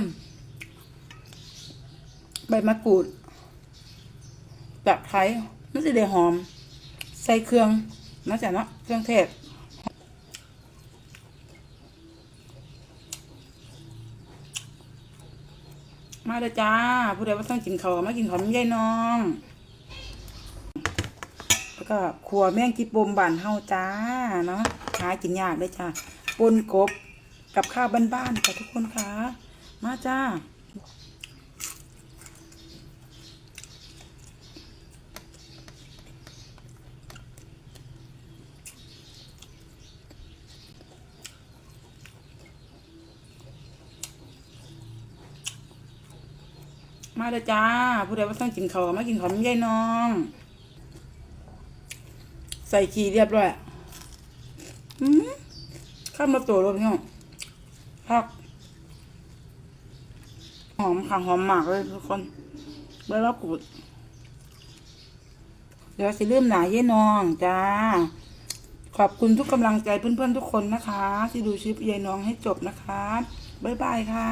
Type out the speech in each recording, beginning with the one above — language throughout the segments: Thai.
นใบมะกรูดตะไคร้มันสิได้หอม ใส่เครื่องนะจ๊ะเนาะเครื่องเทศมาเลยจ้า ผู้ใดว่าต้องกินข้ามากินข้าวมันใหญ่น้อง แล้วก็ขัวแมงกิบมบานเฮาจ้า เนาะหากินยากเลยจ้าปนกบกับข้าวบ้านๆค่ะทุกคนค่ะ มาจ้า มาเลยจ้า ผู้ใดว่าต้องกินข้ามากินข้าวมันใหญ่น้อง ใส่ขี้เรียบร้อยอืมข้ามมาตัวเลยพี่น้องพัก หอมค่ะหอมมากเลยทุกคนเบอร์รับกูดเดี๋ยวสิลืมหนาเย่นองจ้า ขอบคุณทุกกำลังใจเพื่อนๆทุกคนนะคะ ที่ดูชิปยายน้องให้จบนะคะ บ๊ายบายค่ะ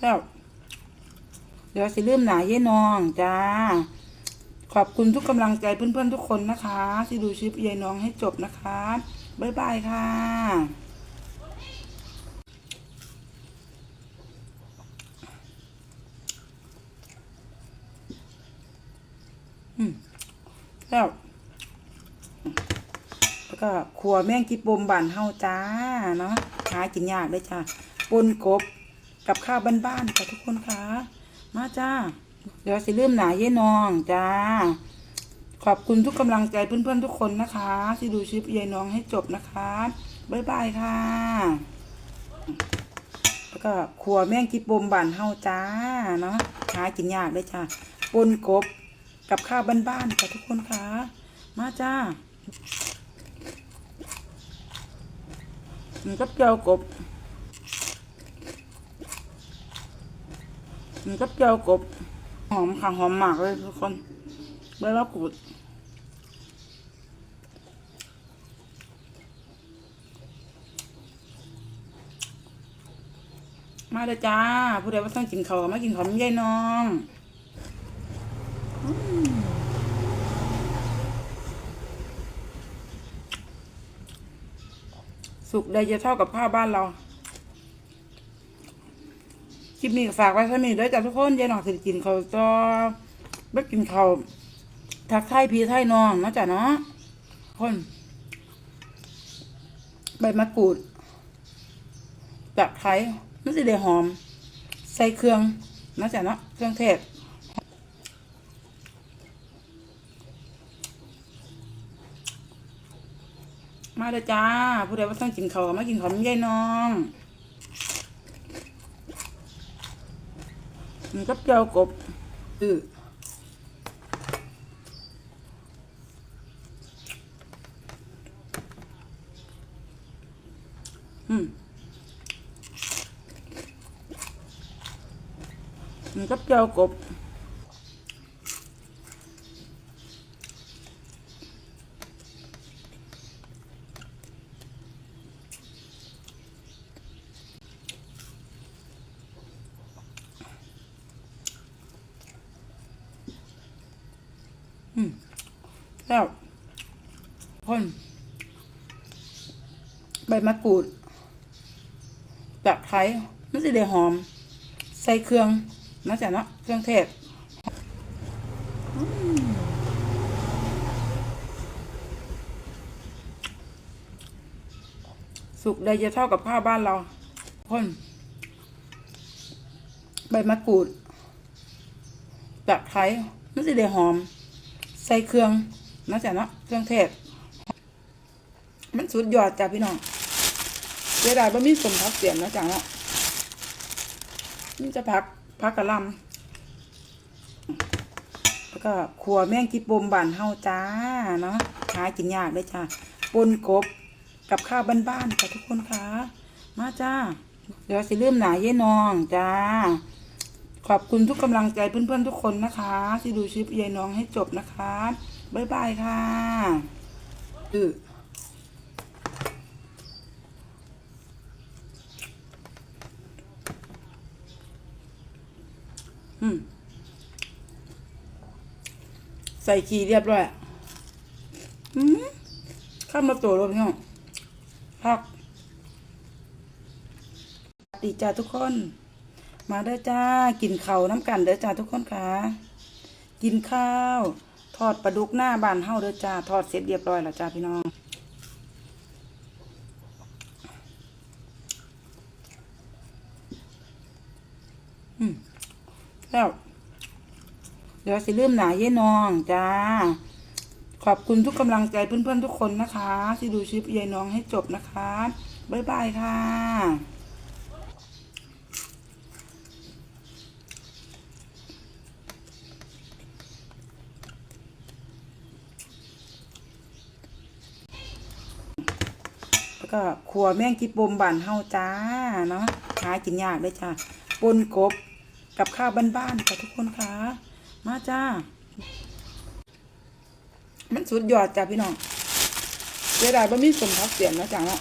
แล้วเดี๋ยวสิลืมหนาเย่นองจ้า ขอบคุณทุกกำลังใจเพื่อนๆทุกคนนะคะ ที่ดูชิปยายน้องให้จบนะคะ บ๊ายบายค่ะ อืมแล้วแล้วก็ขัวแมงกิบมบานเฮาจ้าเนาะหากินยากเลยจ้าปนกบกับข้าวบ้านๆค่ะทุกคนค่ะ มาจ้า เดี๋ยวสิลืมหนาเย่นองจ้า ขอบคุณทุกกำลังใจเพื่อนๆทุกคนนะคะ ที่ดูชิปยายน้องให้จบนะคะบ๊ายบายค่ะ แล้วก็ขัวแม่งกิบมบานเฮาจ้าเนาะหากินยากเลยจ้าปนกบกับข้าวบ้านๆค่ะทุกคนค่ะ มาจ้ามันกับเจียวกบมันกับเจียวกบ หอมค่ะหอมมากเลยทุกคนเบอร์รับกูดมาเลยจ้า ผู้ใดว่าต้องกินข้ามากินข้าวมันใหญ่น้องสุกใดจะเท่ากับผ้าบ้านเรา ลิปนี้ฝากไว้เท่านี้ด้วยจ้ะทุกคนยายหนองสิกินข้าจอไม่กินเขาทักไทยพี่ไทยน้องเนาะจ้ะเนาะคนใบมะกรูดตะไคร้มันสิได้หอม ใส่เครื่องเนาะจ้ะเนาะเครื่องเทศมาเลยจ้า ผู้ใดว่าต้องกินเขาวมากินเขาวมันใหญ่น้อง มันกับเจียวกบอืออืมมันกับเจียวกบ แล้วคนใบมะกรูดตะไคร้มันสิได้หอม ใส่เครื่องนะจ๊ะเนาะเครื่องเทศสุกใดจะเท่ากับผ้าวบ้านเราคนใบมะกรูดตะไคร้มันสิได้หอม ใส่เครื่อง นะจ๊ะเนาะเครื่องเทศ มันสุดยอดจ้ะพี่น้องเสียดายบ่มีสมพักเสียมนะจ๊ะเนาะนี่จะพักพักกะลำแล้วก็ขัวแมงกิบมบานเฮาจ้าเนาะหากินยากเลยจ้ะปนกบกับข้าวบ้านๆค่ะทุกคนค่ะ มาจ้า เดี๋ยวสิลืมหนาเย่น้องจ้า ขอบคุณทุกกำลังใจเพื่อนๆทุกคนนะคะ ที่ดูชิปยายน้องให้จบนะคะ บ๊ายบายค่ะอืออืมใส่ขีเรียบร้อยอะอืมข้ามมาตัวแล้วพี่น้องพักสวัสดีจ้าทุกคน มาเด้อจ้า กินข้าวน้ำกันเด้อจ้าทุกคนค่ะ กินข้าว ทอดปลาดุกหน้าบานเฮาเด้อจ้าทอดเสร็จเรียบร้อยแล้วจ้าพี่น้องอืมแล้วเดี๋ยวสิเริ่มหนาเย้นองจ้า ขอบคุณทุกกำลังใจเพื่อนๆทุกคนนะคะ ที่ดูชิปยายน้องให้จบนะคะ บ๊ายบายค่ะ แล้วก็ขัวแมงกิบมบ้านเฮาจ้าเนาะหากินยากเลยจ้าปนกบกับข้าวบ้านๆค่ะทุกคนค่ะ มาจ้า มันสุดยอดจ้าพี่น้องเสียดายบ่มีสมพักเสียมนะจ๊ะเนาะ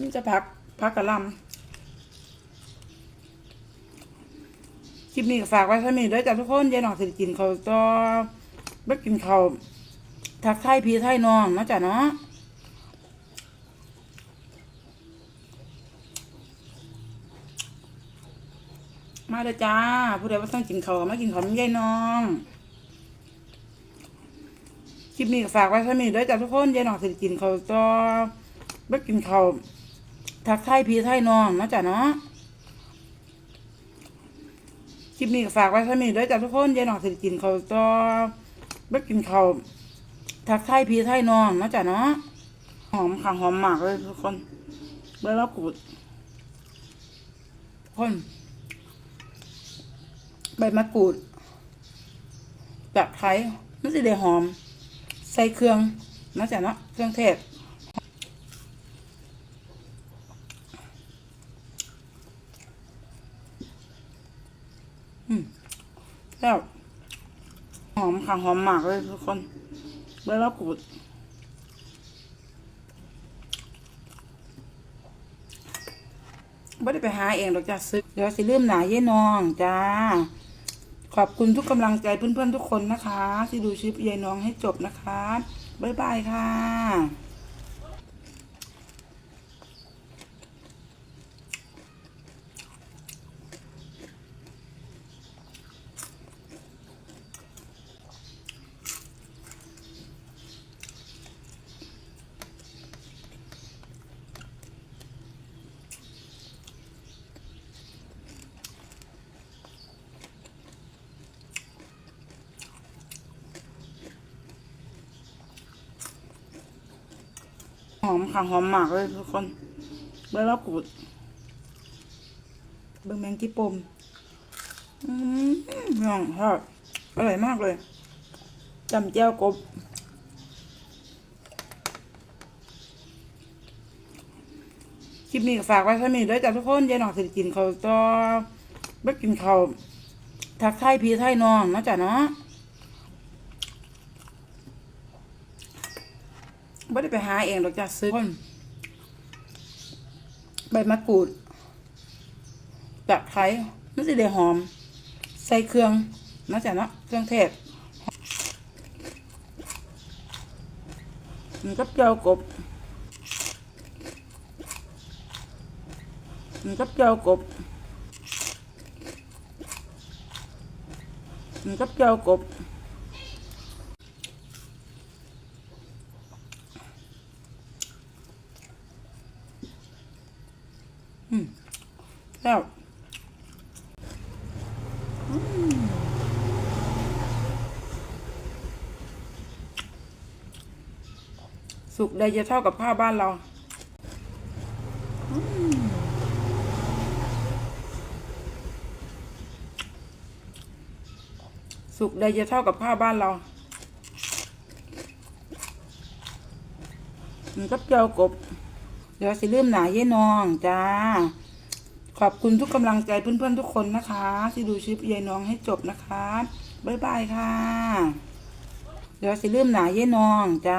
นี่จะพักพักกะลำคลิปนี้ฝากไว้เท่านี้ด้วยจ้าทุกคนยายน้องสิกินเขาต่อบ่กินเขาทักทยพี่ทายน้องนะจ๊ะเนาะ มาเลยจ้า ผู้ใดว่าต้องกินข้าวก็มากินข้าวมันยายน้อง คลิปนี้ก็ฝากไว้เท่านี้ด้วยจ้าทุกคนยายน้องสิกินข้าวต่อบ่กินข้าวทักทายพี่ทายน้องนะจ๊ะเนาะ คลิปนี้ก็ฝากไว้เท่านี้ด้วยจ้าทุกคนยายน้องสิกินข้าวต่อบ่กินข้าวทักทายพี่ทายน้องนะจ๊ะเนาะ หอมค่ะหอมมากเลยทุกคนเบอร์ละกูดทุกคน ใบมะกรูดตะไคร้มันสิได้หอม ใส่เครื่องนะจ๊ะเนาะเครื่องเทศอืมแล้วหอมค่ะหอมมากเลยทุกคนใบมะกรูดไม่ได้ไปหาเองหรอกจ้าซื้อเดี๋ยวสิเริ่มหนาเย้นองจ้า ขอบคุณทุกกำลังใจเพื่อนๆทุกคนนะคะ ที่ดูชิปยายน้องให้จบนะคะ บ๊ายบายค่ะ อมค่ะหอมมากเลยทุกคนเบอร์ละกูดเบอร์แมงกี้ปมอืมน้องทอดอร่อยมากเลยจำแจ้วกบคลิปนี้ฝากไว้เท่านี้ด้วยจ้าทุกคนยายน้องสิกินเขาต่อบ่กินเขาทักทยพี่ทยน้องนะจ๊ะเนาะ ไม่ได้ไปหาเองหรอกจ้าซื้อคนใบมะกรูดตะไคร้มันสิได้หอม ใส่เครื่องนะจ๊ะเนาะเครื่องเทศมันก็เจียวกบมันก็เจียวกบมันก็เจียวกบ อืมแล้วอืม สุกใดจะเท่ากับข้าวบ้านเราสุกใดจะเท่ากับข้าวบ้านเรา มันก็เจียวกบ เดี๋ยวสิเริ่มหนาเย้นองจ้า ขอบคุณทุกกำลังใจเพื่อนๆทุกคนนะคะ ที่ดูชิปยายน้องให้จบนะคะ บ๊ายบายค่ะ เดี๋ยวสิลืมหนาเย่น้องจ้า